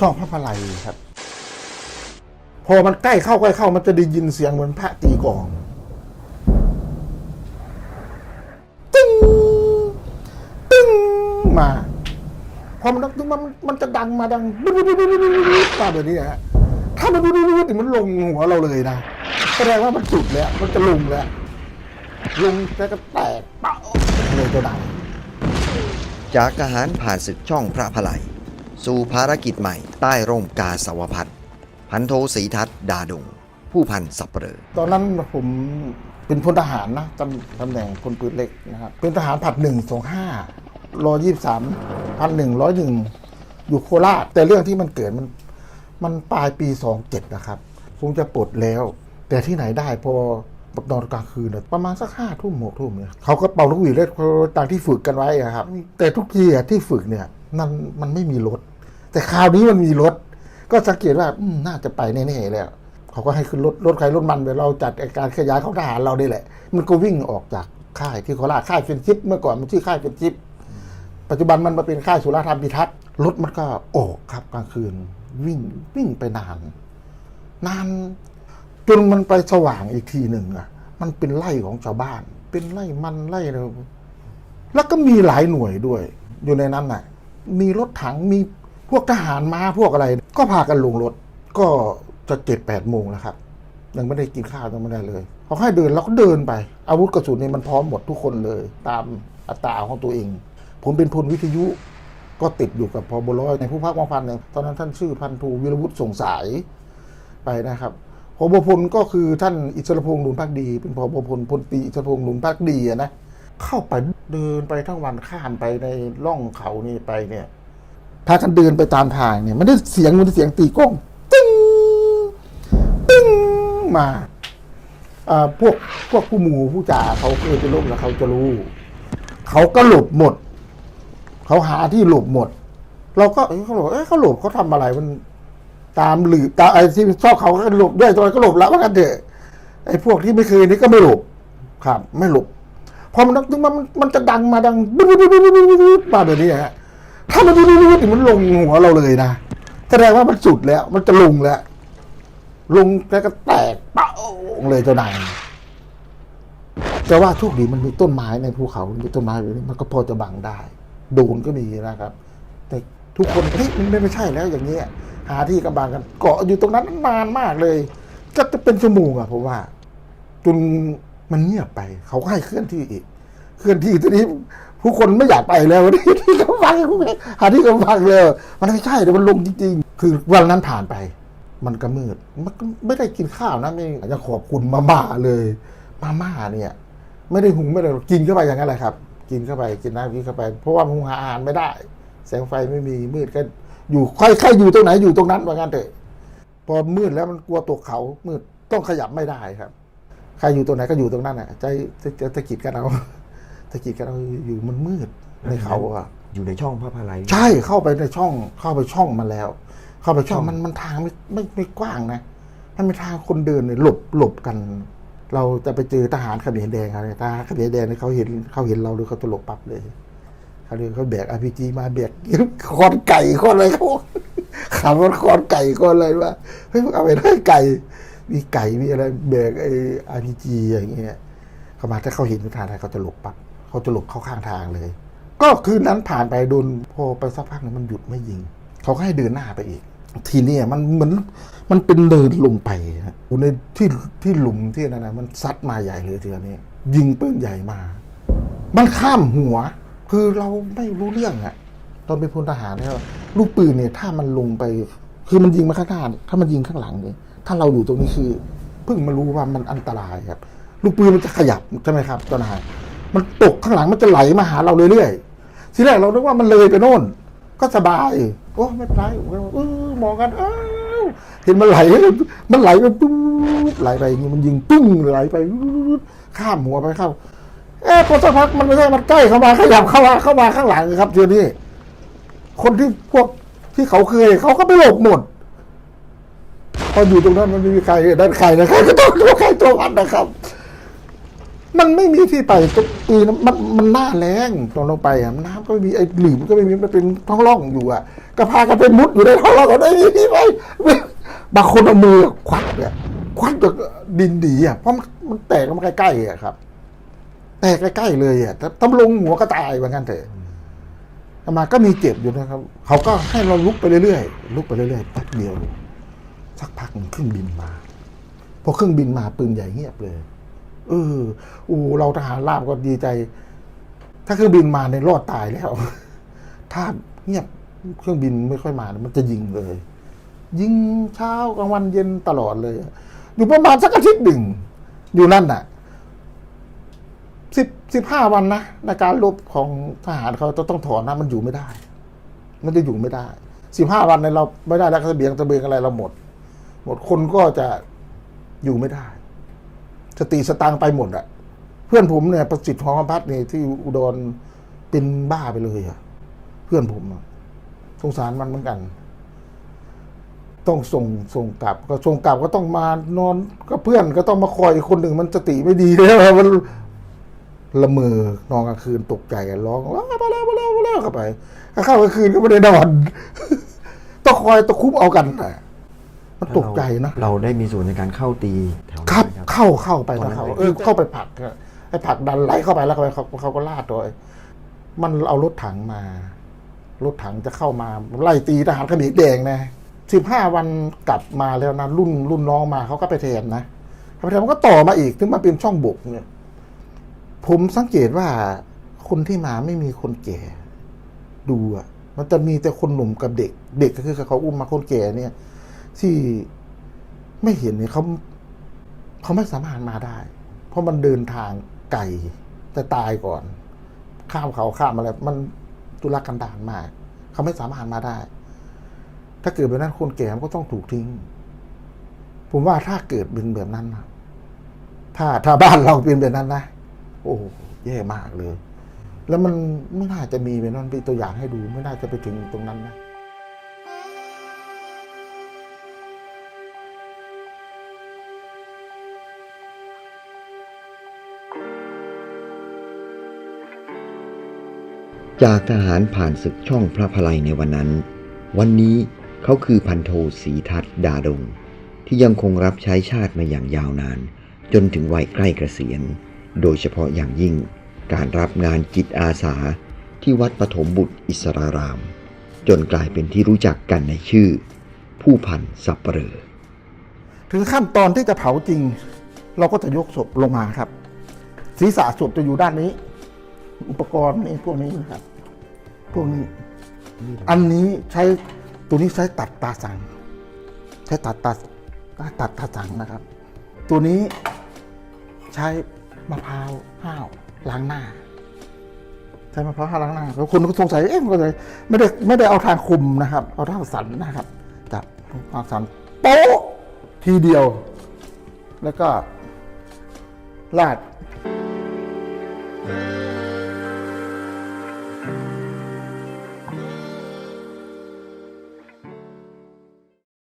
ช่องพระพลายครับ พอมันใกล้เข้าใกล้เข้ามันจะได้ยินเสียงเหมือนพระตีกองตึ้งตึ้งมาพอมันตึ้งมันมันจะดังมาดังบึ้บบึ้บบึ้บบึ้บบึ้บบึ้บมแบบนี้ฮะถ้ามันบึ้บบึ้บบึ้บมันลงหัวเราเลยนะแสดงว่ามันจุดแล้วมันจะลงแล้วลงแล้วก็แตกเป้าเลยจะดังจากทหารผ่านศึกช่องพระพลาย สู่ภารกิจใหม่ ใต้ร่มกาสาวพัฒน์พันโทศรีทัศน์ดาดง ผู้พันสับเปลอตอนนั้นผมเป็นพลทหารนะตำตำแหน่งพลปืนเล็กนะครับเป็นทหารผัดหนึ่งสองห้ารอยี่สามพันหนึ่งร้อยหนึ่งอยู่โคราชแต่เรื่องที่มันเกิดมันมันปลายปีสองเจ็ดนะครับคงจะปลดแล้ว แต่ที่ไหนได้พอตอนกลางคืนประมาณสักห้าทุ่มหกทุ่มเนี่ยเขาก็เป่าลูกหวีดเล่นตามที่ฝึกกันไว้ครับ แต่ทุกทีที่ฝึกเนี่ย มันมันไม่มีรถ แต่คราวนี้มันมีรถ ก็สังเกตว่าอน่าจะไปแน่ๆแล้วเขาก็ให้ขึ้นรถรถใครรถมันเดี๋ยวเราจัดการขยายของทหารเราได้แหละ มันก็วิ่งออกจากค่ายที่โคราชค่ายเฟนชิปเมื่อก่อนมันชื่อค่ายเฟนชิปปัจจุบันมันมาเป็นค่ายสุราธรรมพิทักษ์รถมันก็ออกครับกลางคืน วิ่งวิ่งไปนาน นานจนมันไปสว่างอีกทีหนึ่งอะ มันเป็นไร่ของชาวบ้าน เป็นไร่มันไร่อะไรแล้วก็มีหลายหน่วยด้วย อยู่ในนั้นน่ะ มีรถถังมีพวกทหารมาพวกอะไร ก็พากันลงรถก็จะเจ็ดแปดโมงแล้วครับยังไม่ได้กินข้าวยังไม่ได้เลยเขาให้เดินเราก็เดินไป อาวุธกระสุนนี่มันพร้อมหมดทุกคนเลย ตามอัตราของตัวเอง ผมเป็นพลวิทยุก็ติดอยู่กับพอบร้อยในผู้พักวังพันเนี่ยตอนนั้นท่านชื่อพันทูวิรวุฒิส่งสายไปนะครับพบพลก็คือท่านอิสรพงษ์หนุนพักดี เป็นพบพลพลตีอิสรพงษ์หนุนพักดีนะ เข้าไปเดินไปทั้งวันข้ามไปในร่องเขานี่ไปเนี่ยถ้าท่านเดินไปตามทางเนี่ยมันได้เสียงมันได้เสียงตีกล้องตึ้งตึ้งมาอ่าพวกพวกผู้หมู่ผู้จ่าเขาเคยไปร่มแล้วเขาจะรู้ เขาก็หลบหมด เขาหาที่หลบหมด เราก็เขาหลบเอ้เขาหลบเขาทำอะไรมัน ตามหรือตาไอ้ที่ชอบเขาก็หลบด้วยตอนนนก็หลบแล้วว่ากันเถอะไอ้พวกที่ไม่เคยนี่ก็ไม่หลบครับ ไม่หลบ พอมันนึกมันมันจะดังมาดังบึ้บบึ้บบึ้บบึ้บบึ้บบึ้บบึ้บมาแบบนี้ฮะถ้ามันบึ้บบึ้บบึ้บบึ้บมันลงหัวเราเลยนะแสดงว่ามันสุดแล้ว มันจะลงแล้วลงแล้วก็แตกเป้าเลยเจ้านายแต่ว่าโชคดีมันมีต้นไม้ในภูเขามีต้นไม้แบบนี้มันก็พอจะบังได้โดนก็มีนะครับ แต่ทุกคนเฮ้ยมันไม่ไม่ใช่แล้วอย่างเงี้ยหาที่กำบังกัน เกาะอยู่ตรงนั้นนานมากเลยก็จะเป็นชั่วโมงอะผมว่าจน มันเงียบไป เขาก็ให้เคลื่อนที่อีก เคลื่อนที่ทีนี้ผู้คนไม่อยากไปแล้วที่ที่กำบังหาที่กำบังเลยมันไม่ใช่แต่มันลงจริงๆ คือวันนั้นผ่านไป มันก็มืดมันไม่ได้กินข้าวนะไม่อยากจะขอบคุณมาม่าเลย มาม่าเนี่ย ไม่ได้หุงไม่ได้กินเข้าไปอย่างนั้นแหละครับ กินเข้าไปกินน้ำกินเข้าไป เพราะว่าหุงหาอาหารไม่ได้ แสงไฟไม่มีมืดก็อยู่ค่อยใครอยู่ตรงไหนอยู่ตรงนั้นว่างั้นเถอะพอมืดแล้วมันกลัวตกเขามืดต้องขยับไม่ได้ครับ ใครอยู่ตรงไหนก็อยู่ตรงนั้นอะใจจะจะตะกิดกันเอาตะกิดกันเอาอยู่มันมืดในเขาอะอยู่ในช่องพระพลายใช่เข้าไปในช่องเข้าไปช่องมันแล้ว เข้าไปช่องมันมันทางไม่ไม่ไม่กว้างนะมันเป็นทางคนเดินเนี่ยหลบหลบกัน เราจะไปเจอทหารเขมรแดงอะไรทหารเขมรแดงเนี่ยเขาเห็นเขาเห็นเราหรือเขาจะหลบปั๊บเลยเขาเรียกเขาแบกอาพีจีมาแบกคอนไก่คอนอะไรเขาขับรถคอนไก่คอนอะไรวะเฮ้ยมึงเอาไปได้ไก่ มีไก่มีอะไรแบกไอ้อาพีจีอย่างเงี้ยเขามาถ้าเขาเห็นทางไทยเขาจะหลบปั๊บเขาจะหลบเข้าข้างทางเลย ก็คืนนั้นผ่านไปโดนพอไปสักพักนึงมันหยุดไม่ยิง เขาก็ให้เดินหน้าไปอีก ทีเนี้ยมันเหมือนมันเป็นเดินลงไปฮะอยู่ในที่ที่หลุมที่นั่นนะมันซัดมาใหญ่เลยทีนี้ยิงปืนใหญ่มา มันข้ามหัว คือเราไม่รู้เรื่องอะตอนเป็นพลทหารเนี่ยลูกปืนเนี่ยถ้ามันลงไป คือมันยิงมาข้างหน้าถ้ามันยิงข้างหลังเนี่ย ถ้าเราอยู่ตรงนี้คือเพิ่งมารู้ว่ามันอันตรายครับ ลูกปืนมันจะขยับใช่ไหมครับเจ้านายมันตกข้างหลังมันจะไหลมาหาเราเรื่อยๆทีแรกเราคิดว่ามันเลยไปโน่น ก็สบาย โอ้ไม่เป็นไรเออมองกันอ้าวเห็นมันไหล มันไหลไปปุ๊บไหลไปอย่างงี้มันยิงปึ้งไหลไปข้ามหัวไปเข้าเอ๊ะพอสักพักมันไม่ใช่มันใกล้เข้ามาขยับเข้ามาเข้ามาข้างหลังครับเทีนี้คนที่พวกที่เขาเคยเขาก็ไปหลบหมด พออยู่ตรงนั้นมันไม่มีใครด้านใครนะใครก็ต้องตัวใครตัวมันนะครับ มันไม่มีที่ไปทุกปีนมันมันหน้าแรงตอนลงไปอะน้ำก็ไม่มีไอ้หลืมก็ไม่มีมันเป็นท้องร่องอยู่อะ ก็พากันไปมุดอยู่ในท้องร่องก็ได้ที่ไปบางคนเอามือควัดเนี่ยควัดจากดินดีอะเพราะมันแตกมันใกล้ๆอะครับ แตกใกล้ๆเลยอะถ้าต้องลงหัวก็ตายเหมือนกันเถอะมาก็มีเจ็บอยู่นะครับ เขาก็ให้เราลุกไปเรื่อยๆลุกไปเรื่อยๆแป๊บเดียว สักพักหนึ่งเครื่องบินมาพอเครื่องบินมาปืนใหญ่เงียบเลย เอออูเราทหารราบก็ดีใจ ถ้าเครื่องบินมาในรอดตายแล้ว ถ้าเงียบเครื่องบินไม่ค่อยมา มันจะยิงเลย ยิงเช้ากลางวันเย็นตลอดเลย อยู่ประมาณสักอาทิตย์หนึ่ง อยู่นั่นน่ะสิบสิบห้าวันนะในการรบของทหารเขาจะต้องถอนนะมันอยู่ไม่ได้ มันจะอยู่ไม่ได้สิบห้าวันในเราไม่ได้แล้วก็เสบียงตะเบียงอะไรเราหมด หมดคนก็จะอยู่ไม่ได้ สติสตางไปหมดอะเพื่อนผมเนี่ย ประสิทธิ์หอคำพัฒน์นี่ที่อุดรเป็นบ้าไปเลยอะเพื่อนผมสงสารมันเหมือนกัน ต้องส่งส่งกลับ ก็ส่งกลับก็ต้องมานอน ก็เพื่อนก็ต้องมาคอยคนหนึ่งมันสติไม่ดีแล้วมันละเมอนอนกลางคืนตกใจร้องว้ามาแล้วมาแล้วมาแล้วเข้าไปเข้ากลางคืนก็ไม่ได้นอนต้องคอยตะคุบเอากันอะ มันตกใจนะ เราได้มีส่วนในการเข้าตีแถวนั้นครับ ไหม เข้าเข้าไปตอนนะนั้นเขาไปเออเข้าไปผลักอะไอ้ผลักดันไหลเข้าไปแล้วเขาไปเขาเขาก็ลาดตัวมันเอารถถังมา รถถังจะเข้ามาไล่ตีทหารเขมรแดงนะสิบห้าวันกลับมาแล้วนะรุ่นรุ่นน้องมาเขาก็ไปแทนนะเขาไปแทนมันก็ต่อมาอีกถึงมาเป็นช่องบกเนี่ย ผมสังเกตว่าคนที่มาไม่มีคนแก่ ดูอะมันจะมีแต่คนหนุ่มกับเด็ก เด็กก็คือเขาอุ้มมาคนแก่เนี่ย ที่ไม่เห็นเนี่ยเขาเขาไม่สามารถมาได้ เพราะมันเดินทางไกลจะตายก่อน ข้ามเขาข้ามอะไรมันตุลกันดารมาก เขาไม่สามารถมาได้ ถ้าเกิดแบบนั้นคนแก่มันก็ต้องถูกทิ้ง ผมว่าถ้าเกิดเป็นแบบนั้นนะถ้าถ้าบ้านเราเป็นแบบนั้นนะโอ้แย่มากเลย แล้วมันไม่น่าจะมีเป็นนั้นเป็นตัวอย่างให้ดู ไม่น่าจะไปถึงตรงนั้นนะ จากทหารผ่านศึกช่องพระพลายในวันนั้น วันนี้เขาคือพันโทศรีทัศดาดง ที่ยังคงรับใช้ชาติมาอย่างยาวนาน จนถึงวัยใกล้เกษียณ โดยเฉพาะอย่างยิ่งการรับงานจิตอาสาที่วัดปฐมบุตรอิสราราม จนกลายเป็นที่รู้จักกันในชื่อ ผู้พันสับเปลือถึงขั้นตอนที่จะเผาจริง เราก็จะยกศพลงมาครับ ศีรษะศพจะอยู่ด้านนี้ อุปกรณ์นี่พวกนี้นะครับ พวกนี้ อันนี้ใช้ตัวนี้ใช้ตัดตาสัง ใช้ตัดตาตัดตาสังนะครับ ตัวนี้ใช้มะพร้าวห้าวล้างหน้าใช้มะพร้าวห้าวล้างหน้าแล้วคนก็สงสัยเอ๊ะมันก็เลยไม่ได้ไม่ได้เอาทางคุมนะครับ เอาทางสันนะครับจับทางสันโป๊ะทีเดียว แล้วก็ลาด